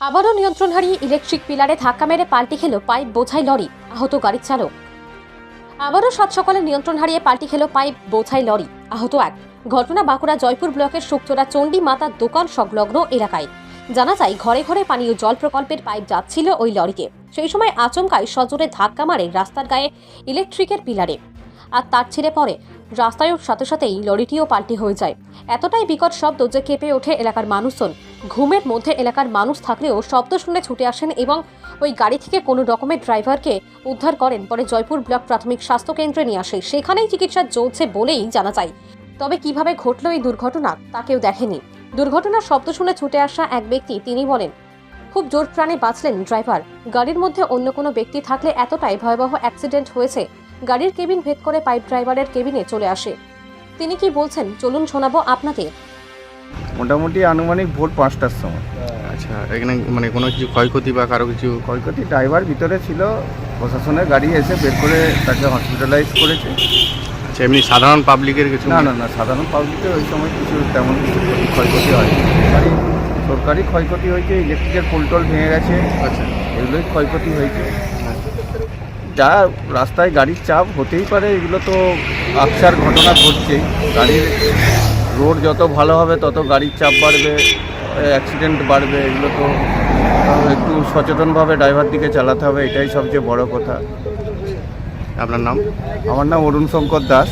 আবারও নিয়ন্ত্রণ হারিয়ে ইলেকট্রিক পিলারে ধাক্কা মেরে পাল্টি খেল পাইপ বোঝাই লরি। আহত গাড়ির চালক। আবারও সাত সকালে নিয়ন্ত্রণ হারিয়ে পাল্টি খেল পাইপ বোঝাই লরি। আহত এক। ঘটনা বাঁকুড়া জয়পুর ব্লকের শুকচোরা চণ্ডী মাতার দোকান সংলগ্ন এলাকায়। জানা যায়, ঘরে ঘরে পানীয় জল প্রকল্পের পাইপ যাচ্ছিল ওই লরিকে সেই সময় আচমকায় সজোরে ধাক্কা মারে রাস্তার গায়ে ইলেকট্রিকের পিলারে। আর তার ছিঁড়ে পড়ে। রাস্তায় সাথে সাথেই লরিটিও পাল্টি হয়ে যায়। এতটাই বিকট শব্দ যে কেঁপে ওঠে এলাকার মানুষজন। ঘুমের মধ্যে এলাকার মানুষ থাকলেও শব্দ শুনে ছুটে আসেন এবং ওই গাড়ি থেকে কোনো রকমের ড্রাইভারকে উদ্ধার করেন। পরে জয়পুর ব্লক প্রাথমিক স্বাস্থ্য কেন্দ্রে নিয়ে আসে। সেখানেই চিকিৎসা চলছে বলেই জানা যায়। তবে কীভাবে ঘটল এই দুর্ঘটনা, তা কেউ দেখেনি। দুর্ঘটনার শব্দ শুনে ছুটে আসা এক ব্যক্তি, তিনি বলেন, খুব জোর প্রাণে বাঁচলেন ড্রাইভার। গাড়ির মধ্যে অন্য কোনো ব্যক্তি থাকলে এতটাই ভয়াবহ অ্যাক্সিডেন্ট হয়েছে। গাড়ির কেবিন ভেদ করে পাইপ ড্রাইভারের কেবিনে চলে আসে। তিনি কি বলছেন? চলুন শোনাবো আপনাকে। মোটামুটি আনুমানিক ভোর পাঁচটার সময়। আচ্ছা এখানে মানে কোনো কিছু ক্ষয়ক্ষতি বা কারও কিছু? ক্ষয়ক্ষতি ড্রাইভার ভিতরে ছিল প্রশাসনের গাড়ি এসে বের করে তাকে হসপিটালাইজ করেছে। আচ্ছা এমনি সাধারণ পাবলিকের কিছু? না না না সাধারণ পাবলিকের ওই সময় কিছু তেমন কিছু ক্ষয়ক্ষতি হয়নি। সরকারি সরকারি ক্ষয়ক্ষতি হয়েছে ইলেকট্রিকের পোলটোল ভেঙে গেছে আচ্ছা। এগুলোই ক্ষয়ক্ষতি হয়েছে। যা রাস্তায় গাড়ির চাপ হতেই পারে এগুলো তো আকসার ঘটনা ঘটছেই। গাড়ির রোড যত ভালো হবে, তত গাড়ির চাপ বাড়বে অ্যাক্সিডেন্ট বাড়বে, এগুলো তো একটু সচেতনভাবে ড্রাইভার দিকে চালাতে হবে, এটাই সবচেয়ে বড় কথা। আপনার নাম? আমার নাম অরুণ শঙ্কর দাস।